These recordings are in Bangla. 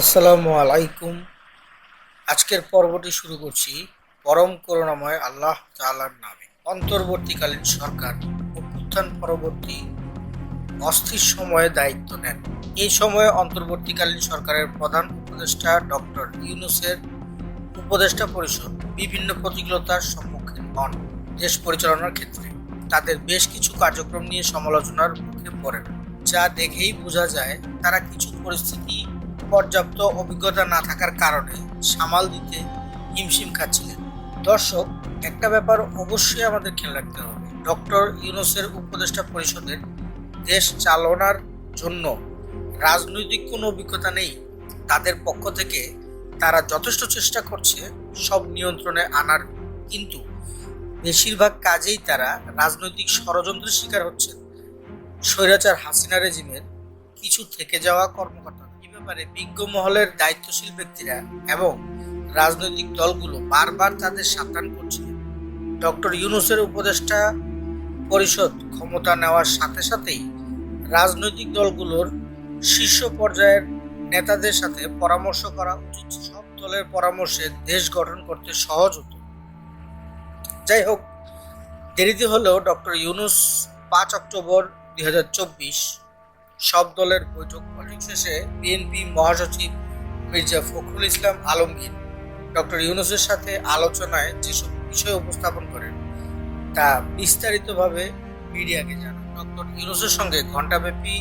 আসসালামু আলাইকুম। আজকের পর্বটি শুরু করছি পরম করুণাময় আল্লাহ তাআলার নামে। অন্তর্বর্তীকালীন সরকার অভ্যুত্থান পরবর্তী অস্থির সময়ে দায়িত্ব নেন। এই সময়ে অন্তর্বর্তীকালীন সরকারের প্রধান উপদেষ্টা ডক্টর ইউনুসের উপদেষ্টা পরিষদ বিভিন্ন প্রতিকূলতার সম্মুখীন হন দেশ পরিচালনার ক্ষেত্রে। তাদের বেশ কিছু কার্যক্রম নিয়ে সমালোচনার মুখে পড়েন, যা দেখেই বোঝা যায় তারা কিছু পরিস্থিতি পর্যাপ্ত অভিজ্ঞতা না থাকার কারণে সামাল দিতে হিমশিম খাচ্ছিলেন। দর্শক, একটা ব্যাপার অবশ্যই আমাদের খেয়াল রাখতে হবে। ডক্টর ইউনুসের উপদেষ্টা পরিষদের দেশ চালনার জন্য রাজনৈতিক কোনো অভিজ্ঞতা নেই। তাদের পক্ষ থেকে তারা যথেষ্ট চেষ্টা করছে সব নিয়ন্ত্রণে আনার, কিন্তু বেশিরভাগ কাজেই তারা রাজনৈতিক ষড়যন্ত্রের শিকার হচ্ছেন। স্বৈরাচার হাসিনা রেজিমের কিছু থেকে যাওয়া কর্মকর্তা। ব্যাপারে বিজ্ঞ মহলের দায়িত্বশীল ব্যক্তিরা এবং রাজনৈতিক দলগুলো বারবার তাদের সাবধান করছিলেন ডক্টর ইউনুসের উপদেষ্টা পরিষদ ক্ষমতা নেওয়ার সাথে সাথেই রাজনৈতিক দলগুলোর শীর্ষ পর্যায়ের নেতাদের সাথে পরামর্শ করা উচিত। সব দলের পরামর্শে দেশ গঠন করতে সহজ হতো। যাই হোক, দেরিতে হলেও ডক্টর ইউনুস পাঁচ অক্টোবর দুই হাজার চব্বিশ সব দলের বৈঠক বৈঠক শেষে বিএনপি মহাসচিব মির্জা ফখরুল ইসলাম আলমগীর ডক্টর ইউনুসের সাথে আলোচনায় যেসব বিষয় উপস্থাপন করেন, তা বিস্তারিতভাবে মিডিয়াকে জানান। ডক্টর ইউনুসের সঙ্গে ঘণ্টাব্যাপী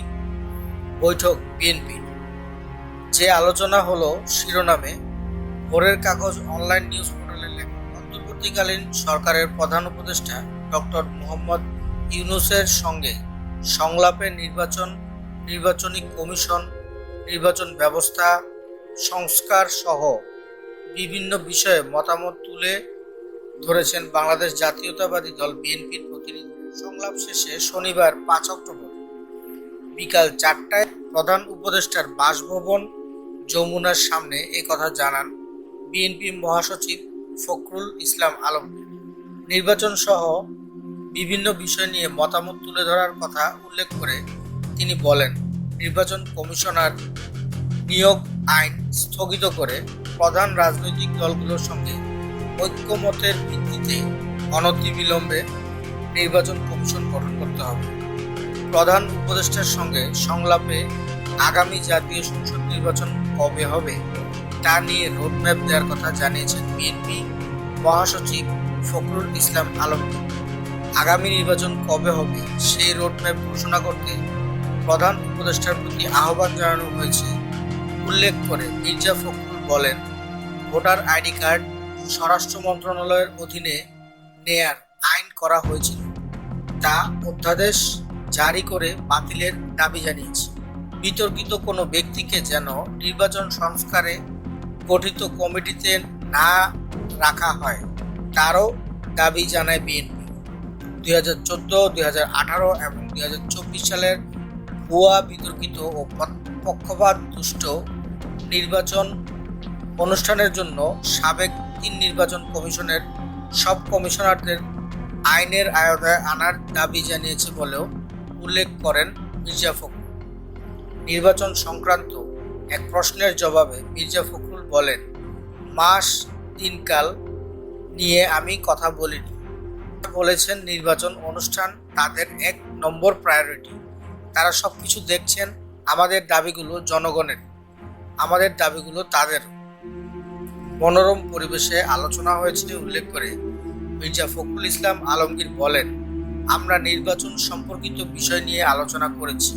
বৈঠক বিএনপি যে আলোচনা হলো শিরোনামে, ভোরের কাগজ অনলাইন নিউজ পোর্টালের লেখা অন্তর্বর্তীকালীন সরকারের প্রধান উপদেষ্টা ডক্টর মোহাম্মদ ইউনুসের সঙ্গে সংলাপে নির্বাচন নির্বাচনী কমিশন, নির্বাচন ব্যবস্থা, সংস্কার সহ বিভিন্ন বিষয়ে মতামত তুলে ধরেছেন বাংলাদেশ জাতীয়তাবাদী দল বিএনপির প্রতিনিধি। সংলাপ শেষে শনিবার পাঁচ অক্টোবর বিকাল চারটায় প্রধান উপদেষ্টার বাসভবন যমুনার সামনে এ কথা জানান বিএনপি মহাসচিব ফখরুল ইসলাম আলমগীর নির্বাচন সহ বিভিন্ন বিষয় নিয়ে মতামত তুলে ধরার কথা উল্লেখ করে তিনি বলেন নির্বাচন কমিশনার নিয়োগ আইন স্থগিত করে প্রধান রাজনৈতিক দলগুলোর সঙ্গে ঐক্যমতের ভিত্তিতে অনতিবিলম্বে নির্বাচন কমিশন গঠন করতে হবে। প্রধান উপদেষ্টার সঙ্গে সংলাপে আগামী জাতীয় সংসদ নির্বাচন কবে হবে তা নিয়ে রোডম্যাপ দেওয়ার কথা জানিয়েছেন বিএনপি মহাসচিব ফখরুল ইসলাম আলমগীর। আগামী নির্বাচন কবে হবে সেই রোডম্যাপ ঘোষণা করতে প্রধান উপদেষ্টার প্রতি আহ্বান জানানো হয়েছে। উল্লেখ করে মির্জা ফখরুল বলেন, ভোটার আইডি কার্ড স্বরাষ্ট্র মন্ত্রণালয়ের অধীনে নেয়ার আইন করা হয়েছিল। তা অধ্যাদেশ জারি করে বাতিলের দাবি জানিয়েছে। বিতর্কিত কোনো ব্যক্তিকে যেন নির্বাচন সংস্কারে গঠিত কমিটিতে না রাখা হয়, তারও দাবি জানায় বিএনপি। দুই হাজার চোদ্দ, দুই হাজার আঠারো এবং দুই হাজার চব্বিশ সালের ভুয়া, বিতর্কিত ও পক্ষপাত দুষ্ট নির্বাচন অনুষ্ঠানের জন্য সাবেক তিন নির্বাচন কমিশনের সব কমিশনারদের আইনের আয়তায় আনার দাবি জানিয়েছে বলেও উল্লেখ করেন মির্জা ফখরুল। নির্বাচন সংক্রান্ত এক প্রশ্নের জবাবে মির্জা ফখরুল বলেন, মাস, দিনকাল নিয়ে আমি কথা বলিনি। বলেছেন, নির্বাচন অনুষ্ঠান তাদের এক নম্বর প্রায়োরিটি। তারা সব কিছু দেখছেন আমাদের দাবিগুলো জনগণের। আমাদের দাবিগুলো তাদের। মনোরম পরিবেশে আলোচনা হয়েছে উল্লেখ করে মির্জা ফখরুল ইসলাম আলমগীর বলেন, আমরা নির্বাচন সম্পর্কিত বিষয় নিয়ে আলোচনা করেছি।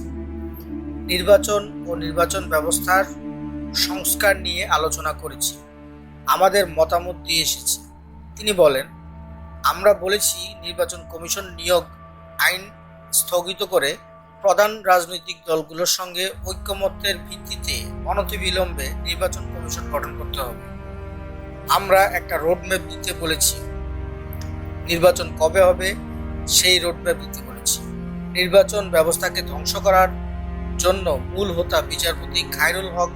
নির্বাচন ও নির্বাচন ব্যবস্থার সংস্কার নিয়ে আলোচনা করেছি। আমাদের মতামত দিয়ে এসেছি। তিনি বলেন, আমরা বলেছি নির্বাচন কমিশন নিয়োগ আইন স্থগিত করে প্রধান রাজনৈতিক দলগুলোর সঙ্গে ঐক্যমত্যের ভিত্তিতে অনতিবিলম্বে নির্বাচন কমিশন গঠন করতে হবে। আমরা একটা রোডম্যাপ দিতে বলেছি। নির্বাচন কবে হবে, সেই রোডম্যাপ দিতে বলেছি। নির্বাচন ব্যবস্থাকে ধ্বংস করার জন্য মূল হোতা বিচারপতি খায়রুল হক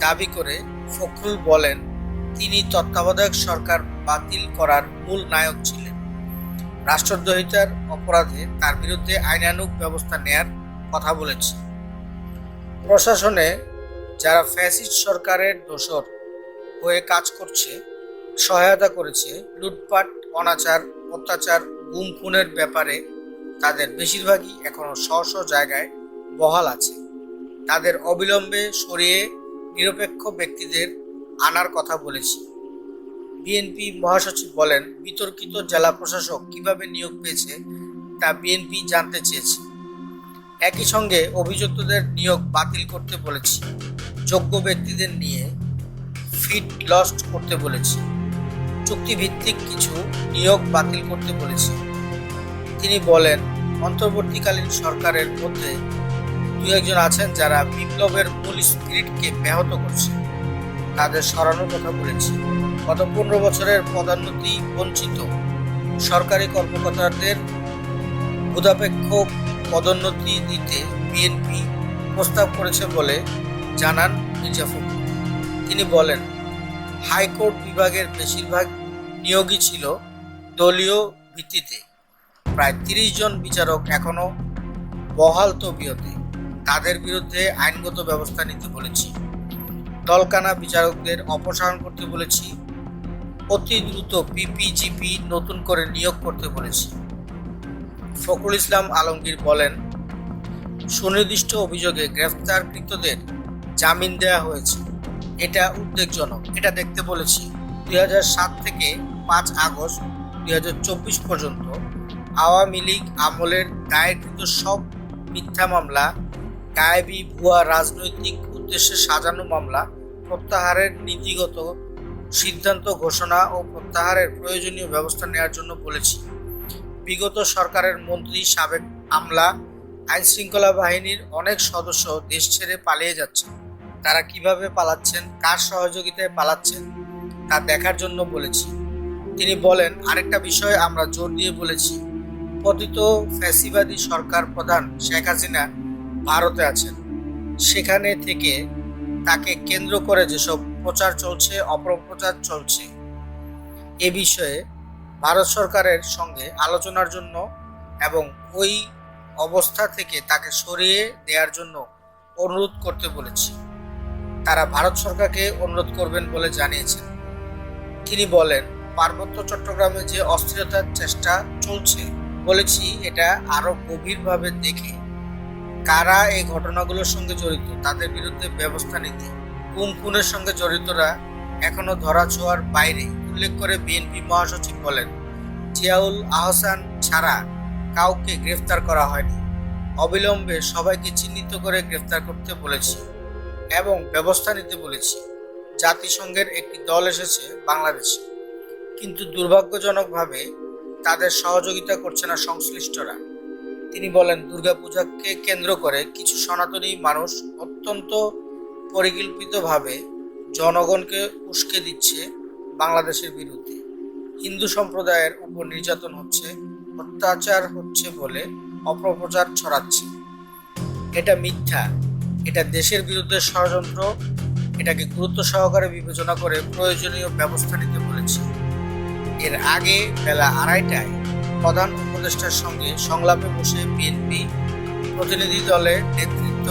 দাবি করে ফখরুল বলেন, তিনি তত্ত্বাবধায়ক সরকার বাতিল করার মূল নায়ক ছিলেন। রাষ্ট্রদ্রোহিতার অপরাধে তার বিরুদ্ধে আইনানুগ ব্যবস্থা নেয়ার কথা বলেছে। প্রশাসনে যারা ফ্যাসিস্ট সরকারের দোসর হয়ে কাজ করছে, সহায়তা করেছে, লুটপাট, অনাচার, অত্যাচার গুম খুনের ব্যাপারে তাদের বেশিরভাগই এখনও স্ব স্ব জায়গায় বহাল আছে। তাদের অবিলম্বে সরিয়ে নিরপেক্ষ ব্যক্তিদের আনার কথা বলেছি। বিএনপি মহাসচিব বলেন, বিতর্কিত জেলা প্রশাসক কীভাবে নিয়োগ পেয়েছে তা বিএনপি জানতে চেয়েছে। একই সঙ্গে অভিযুক্তদের নিয়োগ বাতিল করতে বলেছি। যোগ্য ব্যক্তিদের নিয়ে ফিট লস্ট করতে বলেছি। চুক্তিভিত্তিক কিছু নিয়োগ বাতিল করতে বলেছি। তিনি বলেন, অন্তর্বর্তীকালীন সরকারের মধ্যে দু একজন আছেন যারা বিপ্লবের মূল স্পিরিটকে ব্যাহত করছে। তাদের সরানোর কথা বলেছি। গত পনেরো বছরের পদোন্নতি বঞ্চিত সরকারি কর্মকর্তাদের ক্ষুদাপেক্ষ পদোন্নতি দিতে বিএনপি প্রস্তাব করেছে বলে জানান মির্জা ফখরুল তিনি বলেন, হাইকোর্ট বিভাগের বেশিরভাগ নিয়োগই ছিল দলীয় ভিত্তিতে। প্রায় তিরিশ জন বিচারক এখনও বহাল তবিয়তে। তাদের বিরুদ্ধে আইনগত ব্যবস্থা নিতে বলেছি। দলকানা বিচারকদের অপসারণ করতে বলেছি। অতি দ্রুত পিপিজিপি নতুন করে নিয়োগ করতে বলেছি। ফখরুল ইসলাম আলমগীর বলেন, সুনির্দিষ্ট অভিযোগে গ্রেফতারকৃতদের জামিন দেওয়া হয়েছে। এটা উদ্বেগজনক। এটা দেখতে বলেছি, দুই থেকে পাঁচ আগস্ট দু হাজার চব্বিশ পর্যন্ত আওয়ামী লীগ আমলের দায়েরকৃত সব মিথ্যা মামলা, গায়েবী ভুয়া রাজনৈতিক উদ্দেশ্যে সাজানো মামলা, প্রত্যাহারের নীতিগত সিদ্ধান্ত ঘোষণা ও প্রত্যাহারের প্রয়োজনীয় ব্যবস্থা নেওয়ার জন্য বলেছি। বিগত সরকারের মন্ত্রী সাবেক আমলা আইন শৃঙ্খলা বাহিনীর অনেক সদস্য দেশ ছেড়ে পালিয়ে যাচ্ছে। তারা কীভাবে পালাচ্ছেন, কার সহযোগিতায় পালাচ্ছেন, তা দেখার জন্য বলেছি। তিনি বলেন, আরেকটা বিষয় আমরা জোর দিয়ে বলেছি। পতিত ফ্যাসিবাদী সরকার প্রধান শেখ হাসিনা ভারতে আছেন। সেখানে থেকে তাকে কেন্দ্র করে যেসব প্রচার চলছে, অপপ্রচার চলছে, এ বিষয়ে ভারত সরকারের সঙ্গে আলোচনার জন্য এবং ওই অবস্থা থেকে তাকে সরিয়ে দেওয়ার জন্য অনুরোধ করতে বলেছি। তারা ভারত সরকারকে অনুরোধ করবেন বলে জানিয়েছেন। তিনি বলেন, পার্বত্য চট্টগ্রামে যে অস্থিরতার চেষ্টা চলছে বলেছি, এটা আরও গভীরভাবে দেখে কারা এই ঘটনাগুলোর সঙ্গে জড়িত, তাদের বিরুদ্ধে ব্যবস্থা নিতে, কোন খুনের সঙ্গে জড়িতরা এখনও ধরা ছোঁয়ার বাইরে উল্লেখ করে বিএনপি মহাসচিব বলেন, জিয়াউল আহসান ছাড়া কাউকে গ্রেফতার করা হয়নি। অবিলম্বে সবাইকে চিহ্নিত করে গ্রেফতার করতে বলেছি এবং ব্যবস্থা নিতে বলেছি। জাতিসংঘের একটি দল এসেছে বাংলাদেশে। কিন্তু দুর্ভাগ্যজনকভাবে তাদের সহযোগিতা করছে না সংশ্লিষ্টরা। তিনি বলেন, দুর্গাপূজাকে কেন্দ্র করে কিছু সনাতনী মানুষ অত্যন্ত পরিকল্পিতভাবে জনগণকে উস্কে দিচ্ছে বাংলাদেশের বিরুদ্ধে। হিন্দু সম্প্রদায়ের উপর নির্যাতন হচ্ছে, অত্যাচার হচ্ছে বলে অপপ্রচার ছড়াচ্ছে। এটা মিথ্যা। এটা দেশের বিরুদ্ধে ষড়যন্ত্র। এটাকে গুরুত্ব সহকারে বিবেচনা করে প্রয়োজনীয় ব্যবস্থা নিতে বলেছে। এর আগে বেলা আড়াইটায় প্রধান উপদেষ্টার সঙ্গে সংলাপে বসে বিএনপি প্রতিনিধি দলের নেতৃত্ব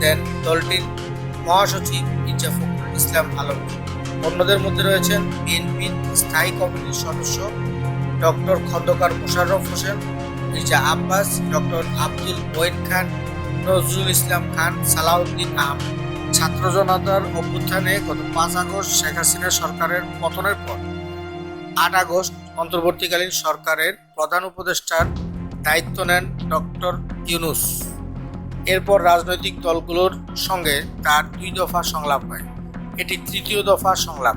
দেন দলটির মহাসচিব মির্জা ফখরুল ইসলাম আলমগীর অন্যদের মধ্যে রয়েছেন বিএনপির স্থায়ী কমিটির সদস্য ডক্টর খন্দকার মোশাররফ হোসেন, মির্জা আব্বাস, ডক্টর আব্দুল মঈন খান, নজরুল ইসলাম খান, সালাউদ্দিন আহমেদ। ছাত্র জনতার অভ্যুত্থানে গত পাঁচ আগস্ট শেখ হাসিনা সরকারের পতনের পর আট আগস্ট অন্তর্বর্তীকালীন সরকারের প্রধান উপদেষ্টার দায়িত্ব নেন ডক্টর ইউনুস। এরপর রাজনৈতিক দলগুলোর সঙ্গে তার দুই দফা সংলাপ হয়। এটি তৃতীয় দফা সংলাপ।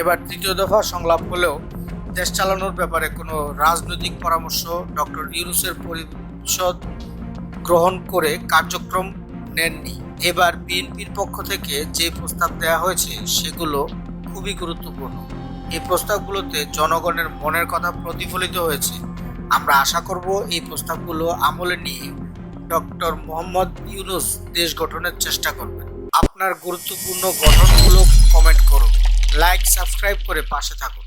এবার তৃতীয় দফা সংলাপ হলেও দেশ চালানোর ব্যাপারে কোনো রাজনৈতিক পরামর্শ ডক্টর ইউনুসের পরিষদ গ্রহণ করে কার্যক্রম নেননি। এবার বিএনপির পক্ষ থেকে যে প্রস্তাব দেওয়া হয়েছে, সেগুলো খুবই গুরুত্বপূর্ণ। এই প্রস্তাবগুলোতে জনগণের মনের কথা প্রতিফলিত হয়েছে। আমরা আশা করব এই প্রস্তাবগুলো আমলে নিয়ে ডক্টর মোহাম্মদ ইউনুস দেশ গঠনের চেষ্টা করবেন। আপনার গুরুত্বপূর্ণ গঠনমূলক কমেন্ট করুন। লাইক সাবস্ক্রাইব করে পাশে থাকুন।